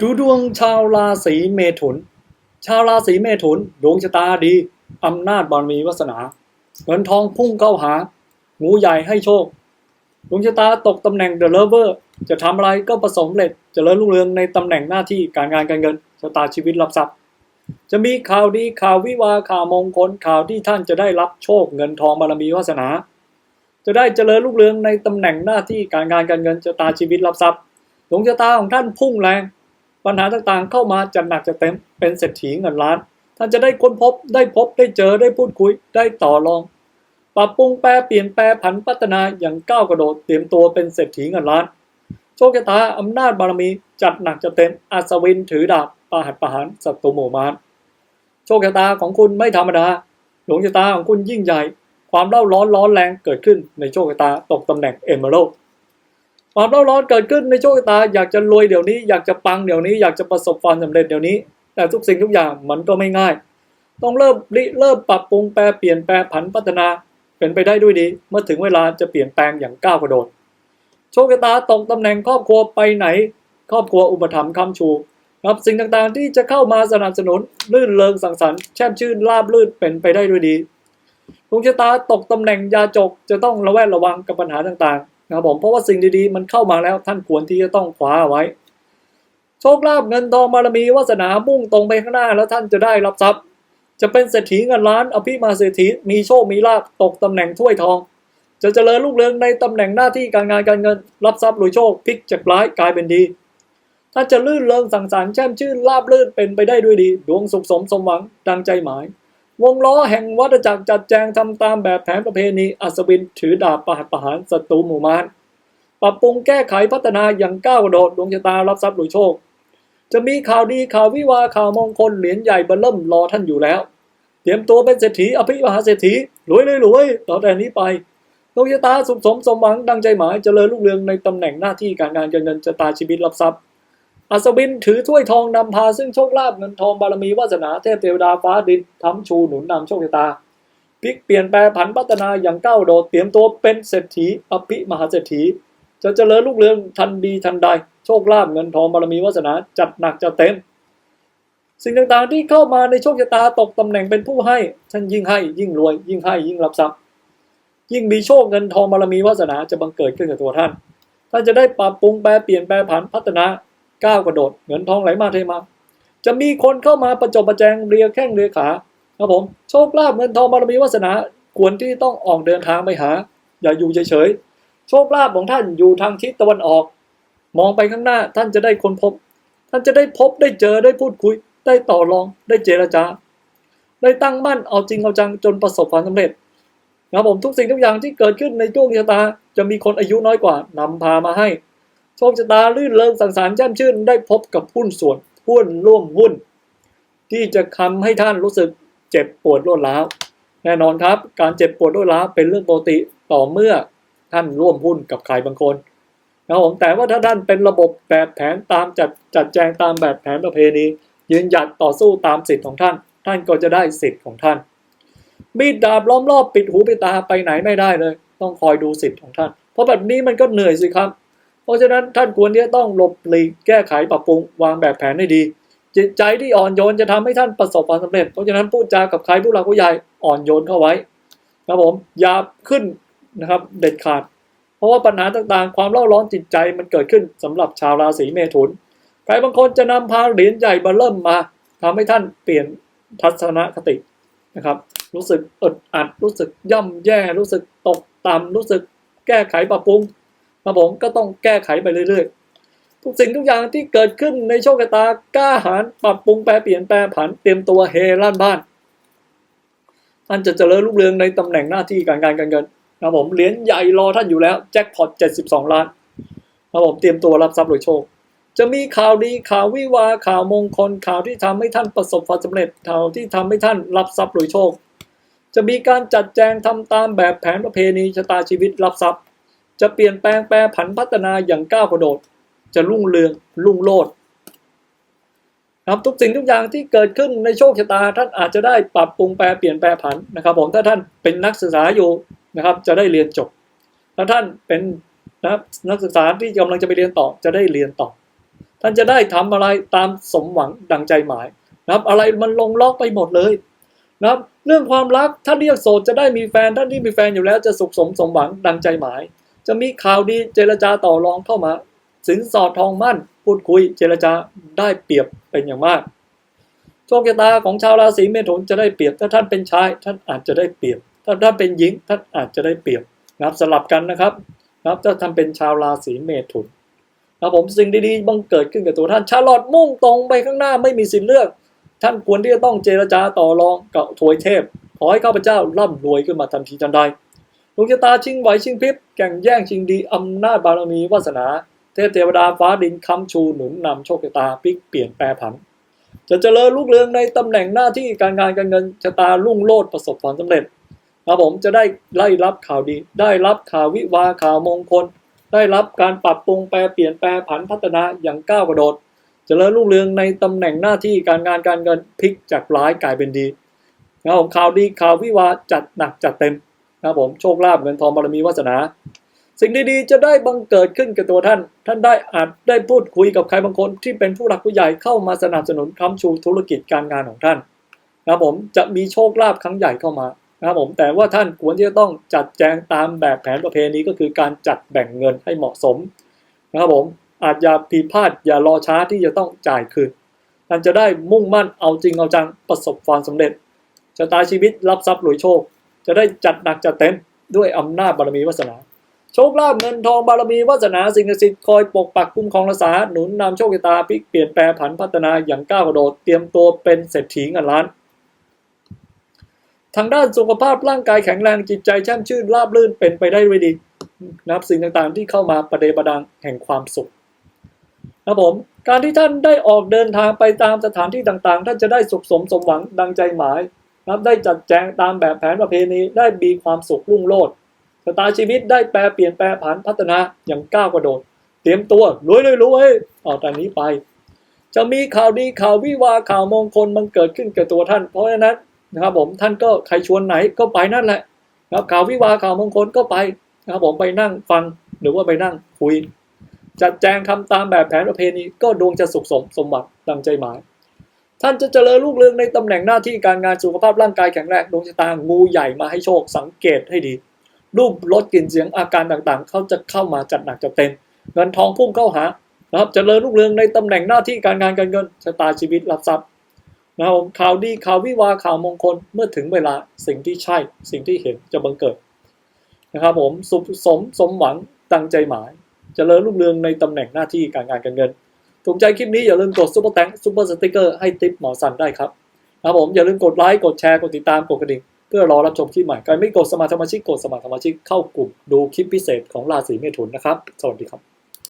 ดูดวงชาวราศีเมถุน ชาวราศีเมถุน ดวงชะตาดี อำนาจบารมีวาสนา เงินทองพุ่งเข้าหา งูใหญ่ให้โชค ดวงชะตาตกตำแหน่งเดอะเลเวอร์ จะทำอะไรก็ประสบความเร็จเจริญรุ่งเรืองในตำแหน่งหน้าที่การงานการเงินชะตาชีวิตรับทรัพย์ จะมีข่าวดีข่าววิวาข่าวมงคลข่าวที่ท่านจะได้รับโชคเงินทองบารมีวาสนา จะได้เจริญรุ่งเรืองในตำแหน่งหน้าที่การงานการเงินชะตาชีวิตรับทรัพย์ดวงชะตาของท่านพุ่งแรง ปัญหาต่างๆ เข้ามาจัดหนักจะเต็มเป็นเศรษฐีเงินล้าน ท่านจะได้ค้นพบได้พบได้เจอได้พูดคุยได้ต่อรอง ปรับปรุงแปลเปลี่ยนแปลผันพัฒนาอย่างก้าวกระโดดเตรียมตัวเป็นเศรษฐีเงินล้าน โชคชะตาอำนาจบารมีจัดหนักจะเต็มอัศวินถือดาบประหัตประหารศัตรูหมู่มารโชคชะตาของคุณไม่ธรรมดาดวงชะตาของคุณยิ่งใหญ่ ความเล่าร้อนร้อนแรงเกิดขึ้นในโชคชะตาตกตำแหน่งเอเมอรัล ความเล่าร้อนเกิดขึ้นในโชคชะตา อยากจะรวยเดี๋ยวนี้ อยากจะปังเดี๋ยวนี้ อยากจะประสบความสำเร็จเดี๋ยวนี้ แต่ทุกสิ่งทุกอย่างมันก็ไม่ง่าย ต้องเริ่มริเริ่มปรับปรุงแปลเปลี่ยนแปลผันพัฒนาเป็นไปได้ด้วยดี เมื่อถึงเวลาจะเปลี่ยนแปลงอย่างก้าวกระโดด โชคชะตาตกตำแหน่งครอบครัวไปไหน ครอบครัวอุปถัมภ์คำชูรับสิ่งต่างๆที่จะเข้ามาสนับสนุนลื่นเริงสังสรรค์แช่มชื่นราบลื่นเป็นไปได้ด้วยดีดวงชะตาตกตำแหน่งยาจกจะต้องระแวดระวังกับปัญหาต่างๆ นะครับผมเพราะว่าสิ่งดีๆ มันเข้ามาแล้วท่านควรที่จะต้องคว้าเอาไว้ โชคลาภเงินทองบารมีวาสนามุ่งตรงไปข้างหน้าแล้วท่านจะได้รับทรัพย์ จะเป็นเศรษฐีเงินล้านอภิมาเศรษฐีมีโชคมีลาภตกตำแหน่งถ้วยทอง จะเจริญรุ่งเรืองในตำแหน่งหน้าที่การงานการเงิน รับทรัพย์รวยโชคพลิกจากร้ายกลายเป็นดีถ้านจะลื่นเริงสังสรรค์แช่มชื่นราบลื่นเป็นไปได้ด้วยดี ดวงสุขสมสมหวังดังใจหมาย วงล้อแห่งวัฏจักรจัดแจงทำตามแบบแผนประเพณีอัศวินถือดาบประหัตประหารศัตรูหมู่มารปรับปรุงแก้ไขพัฒนาอย่างก้าวกระโดดดวงชะตารับทรัพย์รวยโชค จะมีข่าวดีข่าววิวาข่าวมงคลเหรียญใหญ่เบอร์เริ่มรอท่านอยู่แล้ว เตรียมตัวเป็นเศรษฐีอภิมหาเศรษฐีรวยเลยรวยต่อแต่นี้ไปดวงชะตาสุขสมสมหวังดังใจหมายเจริญรุ่งเรืองในตำแหน่งหน้าที่การงานการเงินชะตาชีวิตรับทรัพย์ อัศวินถือถ้วยทองนำพาซึ่งโชคลาภเงินทองบารมีวาสนาเทพเทวดาฟ้าดินทำชูหนุนนำโชคชะตาพลิกเปลี่ยนแปลผันพัฒนาอย่างก้าวโดดเตรียมตัวเป็นเศรษฐีอภิมหาเศรษฐี จะเจริญรุ่งเรืองทันดีทันใด โชคลาภเงินทองบารมีวาสนาจัดหนักจัดเต็ม สิ่งต่างๆที่เข้ามาในโชคชะตาตกตำแหน่งเป็นผู้ให้ท่านยิ่งให้ยิ่งรวย ยิ่งให้ยิ่งรับทรัพย์ ยิ่งมีโชคเงินทองบารมีวาสนาจะบังเกิดขึ้นกับตัวท่านท่านจะได้ปรับปรุงแปลเปลี่ยนแปลผันพัฒนา ก้าวกระโดดเงินทองไหลมาเทมา จะมีคนเข้ามาประจบประแจงเรียแข้งเรียขาครับผมโชคลาภเงินทองบารมีวาสนาควรที่ต้องออกเดินทางไปหา อย่าอยู่เฉยๆโชคลาภของท่านอยู่ทางทิศตะวันออก มองไปข้างหน้าท่านจะได้คนพบ ท่านจะได้พบได้เจอได้พูดคุย ได้ต่อรองได้เจรจา ได้ตั้งมั่นเอาจริงเอาจังจนประสบความสำเร็จนะครับผมทุกสิ่งทุกอย่างที่เกิดขึ้นในช่วงชะตา จะมีคนอายุน้อยกว่านำพามาให้ โชคชะตาลื่นเริงสังสรรค์แจ่มชื่นได้พบกับหุ้นส่วนหุ้นร่วมหุ้น ที่จะทำให้ท่านรู้สึกเจ็บปวดรวดร้าวแน่นอนครับ การเจ็บปวดรวดร้าวเป็นเรื่องปกติต่อเมื่อท่านร่วมหุ้นกับใครบางคนนะครับผมแต่ว่าถ้าท่านเป็นระบบแบบแผนตามจัดจัดแจงตามแบบแผนประเพณี ยืนหยัดต่อสู้ตามสิทธิ์ของท่าน ท่านก็จะได้สิทธิ์ของท่านมีดดาบล้อมรอบปิดหูปิดตาไปไหนไม่ได้เลย ต้องคอยดูสิทธิ์ของท่าน เพราะแบบนี้มันก็เหนื่อยสิครับ เพราะฉะนั้นท่านควรที่จะต้องหลบหลีกแก้ไขปรับปรุงวางแบบแผนให้ดี จิตใจที่อ่อนโยนจะทำให้ท่านประสบความสำเร็จ เพราะฉะนั้นพูดจากับใครผู้หลักผู้ใหญ่อ่อนโยนเข้าไว้ครับผมอย่าขึ้นนะครับเด็ดขาด เพราะว่าปัญหาต่างๆ ความเล่าร้อนจิตใจมันเกิดขึ้นสำหรับชาวราศีเมถุนใครบางคนจะนำพาเหรียญใหญ่มาเริ่มมาทำให้ท่านเปลี่ยนทัศนคตินะครับ รู้สึกอึดอัด รู้สึกย่ำแย่ รู้สึกตกต่ำรู้สึกแก้ไขปรับปรุง ครับผมก็ต้องแก้ไขไปเรื่อยๆ ทุกสิ่งทุกอย่างที่เกิดขึ้นในโชคชะตากล้าหาญปรับปรุงแปลเปลี่ยนแปลผันเตรียมตัวเฮลั่นบ้านท่านจะเจริญรุ่งเรืองในตำแหน่งหน้าที่การงานการเงินนะผมเหรียญใหญ่รอท่านอยู่แล้วแจ็คพอต72 ล้านนะผมเตรียมตัวรับทรัพย์รวยโชค จะมีข่าวดีข่าววิวาข่าวมงคลข่าวที่ทำให้ท่านประสบความสำเร็จข่าวที่ทำให้ท่านรับทรัพย์รวยโชค จะมีการจัดแจงทำตามแบบแผนประเพณีชะตาชีวิตรับทรัพย์ จะเปลี่ยนแปลงแปรผันพัฒนาอย่างก้าวกระโดด จะรุ่งเรืองรุ่งโรจน์ครับทุกสิ่งทุกอย่างที่เกิดขึ้นในโชคชะตาท่านอาจจะได้ปรับปรุงแปรเปลี่ยนแปลผันนะครับ ผมถ้าท่านเป็นนักศึกษาอยู่นะครับ จะได้เรียนจบ ถ้าท่านเป็นนะครับนักศึกษาที่กำลังจะไปเรียนต่อจะได้เรียนต่อ ท่านจะได้ทำอะไรตามสมหวังดังใจหมายนะครับ อะไรมันลงล็อกไปหมดเลยนะครับ เรื่องความรักถ้าเรียกโสดจะได้มีแฟนท่านที่มีแฟนอยู่แล้วจะสุขสมสมหวังดังใจหมาย จะมีข่าวดีเจรจาต่อรองเข้ามา สินสอดทองมั่น พูดคุยเจรจาได้เปรียบเป็นอย่างมากโชคชะตาของชาวราศีเมถุนจะได้เปรียบ ถ้าท่านเป็นชาย ท่านอาจจะได้เปรียบ ถ้าท่านเป็นหญิง ท่านอาจจะได้เปรียบนะครับสลับกันนะครับนะครับถ้าท่านเป็นชาวราศีเมถุนนะผมสิ่งดีๆบังเกิดขึ้นกับตัวท่านชาลอตมุ่งตรงไปข้างหน้าไม่มีสิทธิ์เลือก ท่านควรที่จะต้องเจรจาต่อรองกับถวยเทพ ขอให้ข้าพเจ้าร่ำรวยขึ้นมาทันทีทันใด ดวงชะตาชิงไหวชิงพริบแข่งแย่งชิงดีอำนาจบารมีวาสนา เทพเทวดาฟ้าดินค้ำชูหนุนนำโชคชะตาพลิกเปลี่ยนแปรผัน จะเจริญรุ่งเรืองในตำแหน่งหน้าที่การงานการเงินชะตารุ่งโรจน์ประสบความสำเร็จครับผมจะได้ไล่รับข่าวดี ได้รับข่าววิวาข่าวมงคล ได้รับการปรับปรุงแปรเปลี่ยนแปรผันพัฒนาอย่างก้าวกระโดดจเจริญรุ่งเรืองในตำแหน่งหน้าที่การงานการเงินพลิกจากร้ายกลายเป็นดีนะครับผมข่าวดีข่าววิวาจัดหนักจัดเต็ม นะผมโชคลาภเงินทองบารมีวาสนา สิ่งดีๆ จะได้บังเกิดขึ้นกับตัวท่าน ท่านได้อาจได้พูดคุยกับใครบางคนที่เป็นผู้หลักผู้ใหญ่เข้ามาสนับสนุนค้ำชูธุรกิจการงานของท่านนะผมจะมีโชคลาภครั้งใหญ่เข้ามานะผมแต่ว่าท่านควรที่จะต้องจัดแจงตามแบบแผนประเพณีก็คือการจัดแบ่งเงินให้เหมาะสมนะครับผมอาจอย่าผิดพลาดอย่ารอช้าที่จะต้องจ่ายคืนท่านจะได้มุ่งมั่นเอาจริงเอาจังประสบความสำเร็จชะตาชีวิตรับทรัพย์รวยโชค จะได้จัดหนักจัดเต็มด้วยอำนาจบารมีวาสนา โชคลาภเงินทองบารมีวาสนาสิ่งศักดิ์สิทธิ์คอยปกปักคุ้มครองรักษาหนุนนำโชคชะตาพลิกเปลี่ยนแปลผันพัฒนาอย่างก้าวกระโดดเตรียมตัวเป็นเศรษฐีเงินล้าน ทางด้านสุขภาพร่างกายแข็งแรงจิตใจแช่มชื่นราบรื่นเป็นไปได้ด้วยดีนะครับสิ่งต่างๆที่เข้ามาประเดประดังแห่งความสุขนะผมการที่ท่านได้ออกเดินทางไปตามสถานที่ต่างๆ ท่านจะได้สุขสมสมหวังดังใจหมาย ครับได้จัดแจงตามแบบแผนประเพณีได้มีความสุขรุ่งโรจน์ชะตาชีวิตได้แปลเปลี่ยนแปลผันพัฒนาอย่างก้าวกระโดด เตรียมตัวรวยรวยรวยต่อจากนี้ไป จะมีข่าวดีข่าววิวาข่าวมงคลมันเกิดขึ้นกับตัวท่าน เพราะฉะนั้นนะครับผมท่านก็ใครชวนไหนก็ไปนั่นแหละนะครับข่าววิวาข่าวมงคลก็ไปนะครับผมไปนั่งฟังหรือว่าไปนั่งคุยจัดแจงคำตามแบบแผนประเพณีก็ดวงจะสุขสมสมบัติดังใจหมาย ท่านจะเจริญรุ่งเรืองในตำแหน่งหน้าที่การงานสุขภาพร่างกายแข็งแรงดวงชะตางูใหญ่มาให้โชคสังเกตให้ดี รูปรสกลิ่นเสียงอาการต่างๆ เขาจะเข้ามาจัดหนักจัดเต็ม เงินทองพุ่งเข้าหานะครับเจริญรุ่งเรืองในตำแหน่งหน้าที่การงานการเงินชะตาชีวิตรับทรัพย์นะครับข่าวดีข่าววิวาข่าวมงคลเมื่อถึงเวลาสิ่งที่ใช่สิ่งที่เห็นจะบังเกิดนะครับผมสุขสมสมหวังตั้งใจหมายเจริญรุ่งเรืองในตำแหน่งหน้าที่การงานการเงิน ถูกใจคลิปนี้อย่าลืมกดซุปเปอร์แตงซุปเปอร์สติ๊กเกอร์ให้ทิปหมอสันได้ครับนะครับผมอย่าลืมกดไลค์กดแชร์กดติดตามกดกระดิ่งเพื่อรอรับชมคลิปใหม่ใครไม่กดสมัครสมาชิกกดสมัครสมาชิกเข้ากลุ่มดูคลิปพิเศษของราศีเมถุนนะครับ สวัสดีครับ